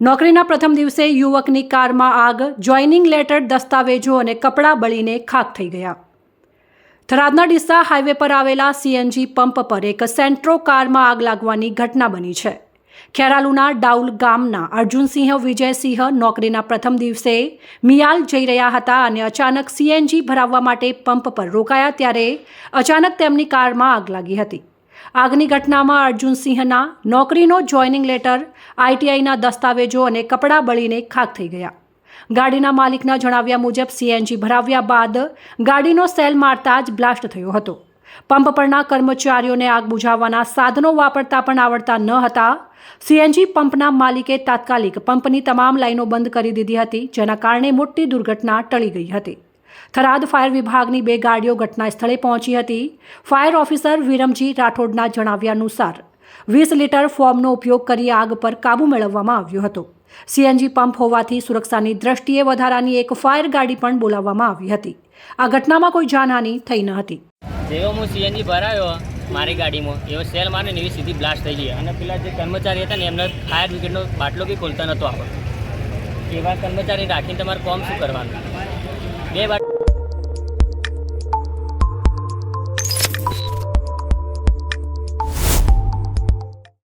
નોકરીના પ્રથમ દિવસે યુવકની કારમાં આગ જોઈનિંગ લેટર, દસ્તાવેજો અને કપડાં બળીને ખાક થઈ ગયા. થરાદના ડીસા હાઈવે પર આવેલા સીએનજી પંપ પર એક સેન્ટ્રો કારમાં આગ લાગવાની ઘટના બની છે. ખેરાલુના ડાઉલ ગામના અર્જુનસિંહ, વિજયસિંહ નોકરીના પ્રથમ દિવસે મિયાલ જઈ રહ્યા હતા અને અચાનક સીએનજી ભરાવવા માટે પંપ પર રોકાયા ત્યારે અચાનક તેમની કારમાં આગ લાગી હતી. આગની ઘટનામાં અર્જુન સિંહના નોકરીનો જોઈનિંગ લેટર આઈટીઆઈના દસ્તાવેજો અને કપડાં બળીને ખાક થઈ ગયા. ગાડીના માલિકના જણાવ્યા મુજબ સીએનજી ભરાવ્યા બાદ ગાડીનો સેલ મારતા જ બ્લાસ્ટ થયો હતો. પંપ પરના કર્મચારીઓને આગ બુઝાવવાના સાધનો વાપરતા પણ આવડતા ન હતા. સીએનજી પંપના માલિકે તાત્કાલિક પંપની તમામ લાઈનો બંધ કરી દીધી હતી, જેના કારણે મોટી દુર્ઘટના ટળી ગઈ હતી. થરાદ ફાયર વિભાગની બે ગાડીઓ ઘટના સ્થળે પહોંચી હતી. ફાયર ઓફિસર વિરમજી રાઠોડના જણાવ્યા અનુસાર, વીસ લીટર ફોર્મનો ઉપયોગ કરી આગ પર કાબૂ મેળવવામાં આવ્યો હતો. સીએનજી પંપ હોવાથી સુરક્ષાની દ્રષ્ટિએ વધારાની એક ફાયર ગાડી પણ બોલાવવામાં આવી હતી. આ ઘટનામાં કોઈ જાનહાની થઈ ન હતી. જેવો હું સીએનજી ભરાયો મારી ગાડીમાં, એવો સેલ મારે એવી સીધી બ્લાસ્ટ થઈ ગઈ. અને પેલા જે કર્મચારી હતા ને, એમને ફાયર બ્રિગેડનો બાટલો બી ખોલતા નહોતો આપણો. એવા કર્મચારી રાખીને તમારે કોમ શું કરવાનું? બે બાજુ